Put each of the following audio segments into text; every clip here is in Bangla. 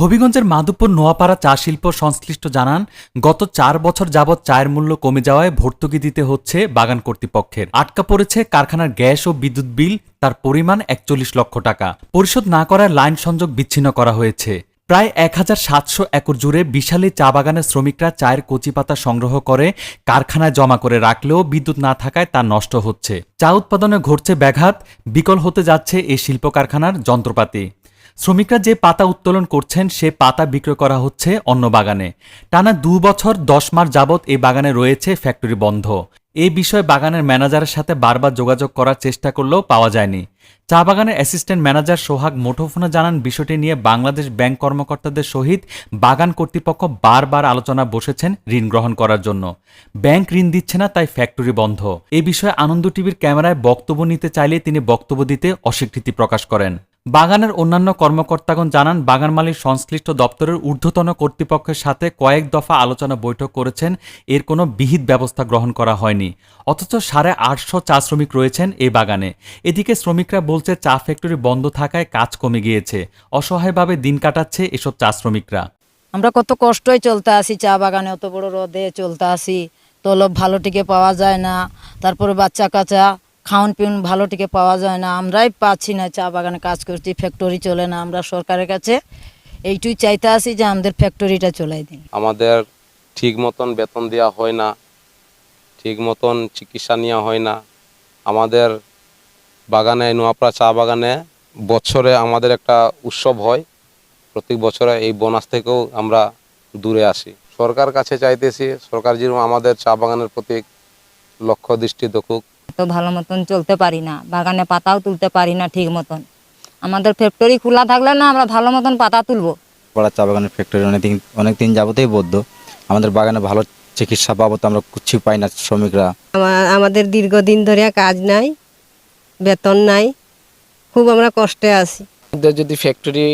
হবিগঞ্জের মাধবপুর নোয়াপাড়া চা শিল্প সংশ্লিষ্ট জানান, গত চার বছর যাবৎ চায়ের মূল্য কমে যাওয়ায় ভর্তুকি দিতে হচ্ছে বাগান কর্তৃপক্ষের। আটকা পড়েছে কারখানার গ্যাস ও বিদ্যুৎ বিল, তার পরিমাণ একচল্লিশ লক্ষ টাকা। পরিশোধ না করায় লাইন সংযোগ বিচ্ছিন্ন করা হয়েছে। প্রায় এক হাজার সাতশো একর জুড়ে বিশালী চা বাগানের শ্রমিকরা চায়ের কচি পাতা সংগ্রহ করে কারখানায় জমা করে রাখলেও বিদ্যুৎ না থাকায় তা নষ্ট হচ্ছে। চা উৎপাদনে ঘটছে ব্যাঘাত, বিকল হতে যাচ্ছে এই শিল্প কারখানার যন্ত্রপাতি। শ্রমিকরা যে পাতা উত্তোলন করছেন, সে পাতা বিক্রয় করা হচ্ছে অন্য বাগানে। টানা দু বছর, দশ মাস যাবৎ এই বাগানে রয়েছে ফ্যাক্টরি বন্ধ। এই বিষয়ে বাগানের ম্যানেজারের সাথে বারবার যোগাযোগ করার চেষ্টা করলেও পাওয়া যায়নি। চা বাগানের অ্যাসিস্ট্যান্ট ম্যানেজার সোহাগ মুঠোফোনে জানান, বিষয়টি নিয়ে বাংলাদেশ ব্যাংক কর্মকর্তাদের সহিত বাগান কর্তৃপক্ষ বারবার আলোচনা বসেছেন ঋণ গ্রহণ করার জন্য। ব্যাংক ঋণ দিচ্ছে না, তাই ফ্যাক্টরি বন্ধ। এ বিষয়ে আনন্দ টিভির ক্যামেরায় বক্তব্য নিতে চাইলে তিনি বক্তব্য দিতে অস্বীকৃতি প্রকাশ করেন। বাগানের অন্যান্য কর্মকর্তাগণ জানান, বাগান মালিক সংশ্লিষ্ট দপ্তরের ঊর্ধ্বতন কর্তৃপক্ষের সাথে কয়েক দফা আলোচনা বৈঠক করেছেন। এর কোনো বিহিত ব্যবস্থা গ্রহণ করা হয়নি। অথচ সাড়ে আটশো চা শ্রমিক রয়েছেন এই বাগানে। এদিকে শ্রমিকরা বলছে, চা ফ্যাক্টরি বন্ধ থাকায় কাজ কমে গিয়েছে। অসহায়ভাবে দিন কাটাচ্ছে এসব চা শ্রমিকরা। আমরা কত কষ্টই চলতে আসি চা বাগানে, অত বড় রোদে চলতে আসি। তলব ভালো টিকে পাওয়া যায় না। তারপরে বাচ্চা কাচ্চা খাওয়ান পিউন ভালো টিকে পাওয়া যায় না। আমরাই পাচ্ছি না, চা বাগানে কাজ করছি ফ্যাক্টরি চলে না। আমরা সরকারের কাছে এইটুই চাইতে আসি যে আমাদের ফ্যাক্টরিটা চলাই দিন। আমাদের ঠিক মতন বেতন দেওয়া হয় না, ঠিক মতন চিকিৎসা নেওয়া হয় না। আমাদের বাগানে, নোয়াপাড়া চা বাগানে বছরে আমাদের একটা উৎসব হয়। প্রত্যেক বছরে এই বোনাস থেকেও আমরা দূরে আসি। সরকার কাছে চাইতেছি, সরকার যেরকম আমাদের চা বাগানের প্রতি লক্ষ্য দৃষ্টি দেখুক তো ভালো মতন চলতে পারি না। বাগানে পাতাও তুলতে পারি না ঠিক মতন। আমাদের ফ্যাক্টরি খোলা থাকলে না আমরা ভালো মতন পাতা তুলবো। পাড়া চা বাগানের ফ্যাক্টরি অনেকদিন অনেকদিন যাবতেই বদ্ধ। আমাদের বাগানে ভালো চিকিৎসা বাবদ আমরা কিছু পাই না শ্রমিকরা। আমাদের দীর্ঘদিন ধরে কাজ নাই বেতন নাই খুব আমরা কষ্টে আছি। আমাদের যদি ফ্যাক্টরি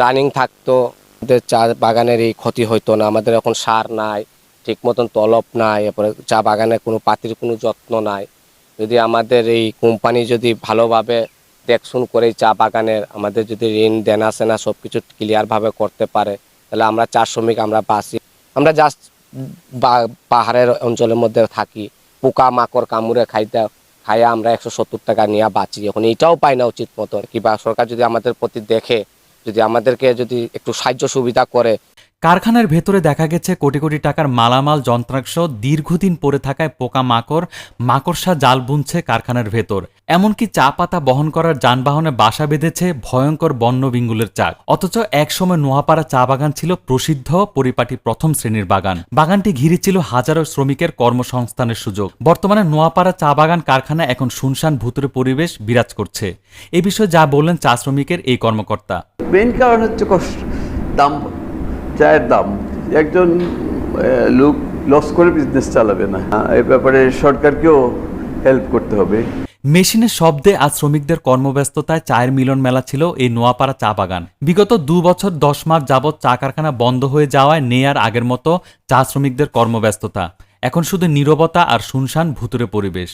রানিং থাকতো আমাদের চা বাগানের এই ক্ষতি হইতো না আমাদের এখন সার নাই ঠিক মতন তলব নাই এরপরে চা বাগানে কোনো পাতির কোনো যত্ন নাই। যদি আমাদের এই কোম্পানি যদি ভালোভাবে দেখশুন করে চা বাগানের আমাদের যদি ঋণ, দেনা সেনা সব কিছু ক্লিয়ারভাবে করতে পারে, তাহলে আমরা চা শ্রমিক আমরা বাঁচি। আমরা জাস্ট পাহাড়ের অঞ্চলের মধ্যে থাকি পোকা মাকড় কামড়ে খাইতে, খাইয়া আমরা একশো সত্তর টাকা নিয়ে বাঁচি। এখন এটাও পাই না উচিত মতন। কিংবা সরকার যদি আমাদের প্রতি দেখে, যদি আমাদেরকে যদি একটু সাহায্য সুবিধা করে কারখানার ভেতরে দেখা গেছে কোটি কোটি টাকার মালামাল, যন্ত্রাংশ, দীর্ঘদিন পড়ে থাকায় পোকা মাকড় মাকড়সা, জাল বুনছে কারখানার ভেতর। এমনকি চা পাতা বহন করার যানবাহনে বাসা বেঁধেছে ভয়ঙ্কর বন্য বিঙ্গুলের চাক। অথচ একসময় নোয়াপাড়া চা বাগান ছিল প্রসিদ্ধ, পরিপাটি প্রথম শ্রেণির বাগান। বাগানটি ঘিরে ছিল হাজারো শ্রমিকের কর্মসংস্থানের সুযোগ। বর্তমানে নোয়াপাড়া চা বাগান কারখানা এখন শুনশান ভূতুরে পরিবেশ বিরাজ করছে। এ বিষয়ে যা বললেন চা শ্রমিকের এই কর্মকর্তা। মেইন কারণ হচ্ছে দাম চায়ের দাম। একজন লোক লস করে বিজনেস চালাবে না। এ ব্যাপারে সরকারকেও হেল্প করতে হবে। মেশিনের শব্দে আজ শ্রমিকদের কর্মব্যস্ততায় চায়ের মিলন মেলা ছিল এই নোয়াপাড়া চা বাগান। বিগত দু বছর দশ মাস যাবৎ চা কারখানা বন্ধ হয়ে যাওয়ায় নেই আর আগের মতো চা শ্রমিকদের কর্মব্যস্ততা। এখন শুধু নীরবতা আর শুনশান ভুতুরে পরিবেশ।